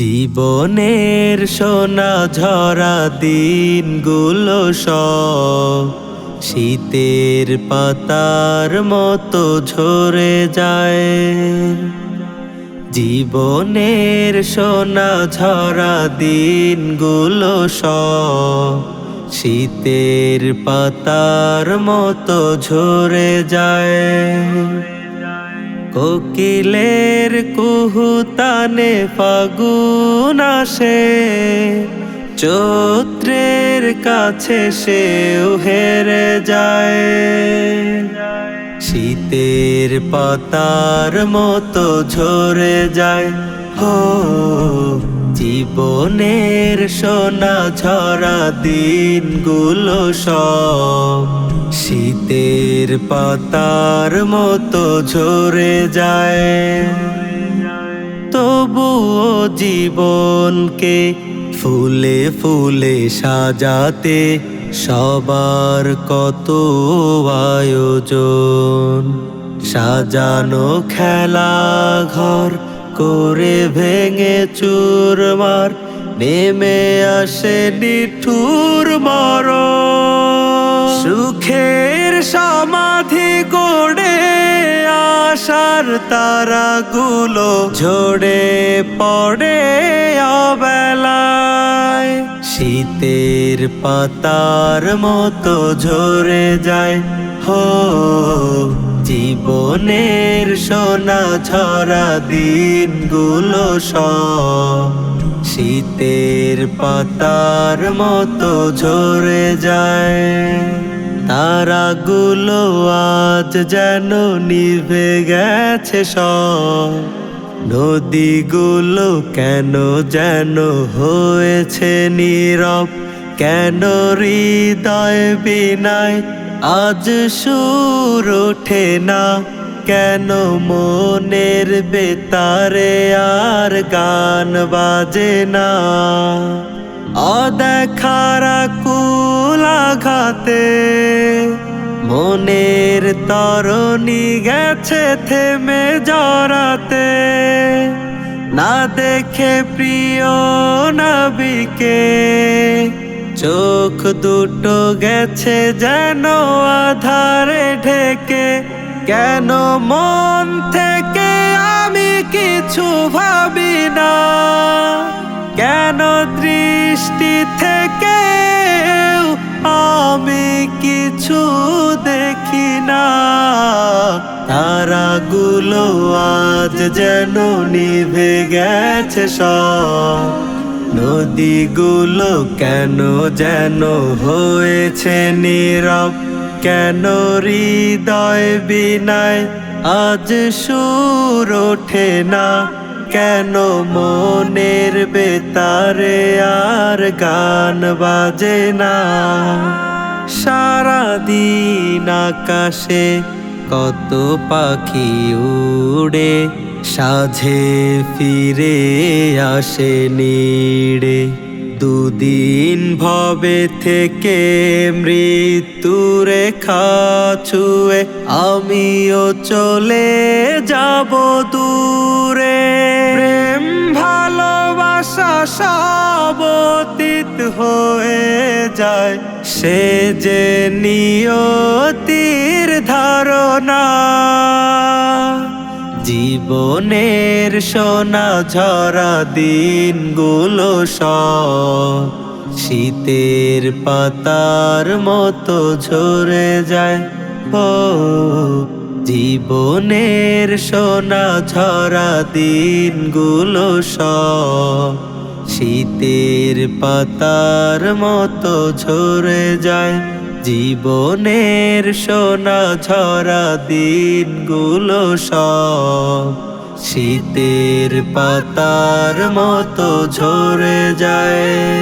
জীবনের সোনা ঝরা দিনগুলো সব শীতের পাতার মতো ঝরে যায়। জীবনের সোনা ঝরা দিনগুলো সব শীতের পাতার মতো ঝরে যায়। কোকিলের কুহুতানে ফাগুন আসে, চৈত্রের কাছে সেও হেরে যায়। শীতের পাতার মতো ঝরে যায়, হো, জীবনের সোনা ঝরা দিনগুলো সব। শীতের পাতার মতো ঝরে যায়। তবুও জীবনকে ফুলে ফুলে সাজাতে সবার কত আয়োজন। সাজানো খেলা ঘর করে ভেঙে চুরমার, নেমে আসে নিঠুর মর সুখের সমাধি গড়ে আশার তারাগুলো ঝরে পড়ে অবেলায়। শীতের পাতার মতো ঝরে যায়, হো, জীবনের সোনা ছড়া দিনগুলো সব। শীতের পাতার মতো ঝরে যায়। তারাগুলো আজ যেন নিভে গেছে সব। নদীগুলো কেন যেন হয়েছে নীরব? কেন হৃদয় বিনায় আজ সুর ওঠে না? কেন মনের বেতারে আর গান বাজে না? অদেখারা কুলাঘাতে মনের তরণী গেছে থেমে জড়াতে। না দেখে প্রিয় নবিকে, চোখ দুটো গেছে যেন আধারে ঢেকে। কেন মন থেকে আমি কিছু ভাবি কিছু দেখি না। তারাগুলো আজ যেন নিভে গেছে সব। নদীগুলো কেন যেন হয়েছে নীরব? কেন হৃদয় বিনায় আজ সুর ওঠে না? কেন মনের বেতারে আর গান বাজে না? সারাদিন আকাশে কত পাখি উড়ে, সাঝে ফিরে আসে নিড়ে। দুদিন ভবে থেকে মৃত্যু রেখা ছুয়ে আমিও চলে যাব দূরে। প্রেম, ভালোবাসা সব অতীত হয়ে যায় সে যে নিয়তির ধারণা। জীবনের সোনা ঝরা দিনগুলো সব শীতের পাতার মতো ঝরে যায়। ও, জীবনের সোনা ঝরা দিনগুলো সব শীতের পাতার মতো ঝরে যায়। জীবনের সোনা ঝরা দিনগুলো সব শীতের পাতার মতো ঝরে যায়।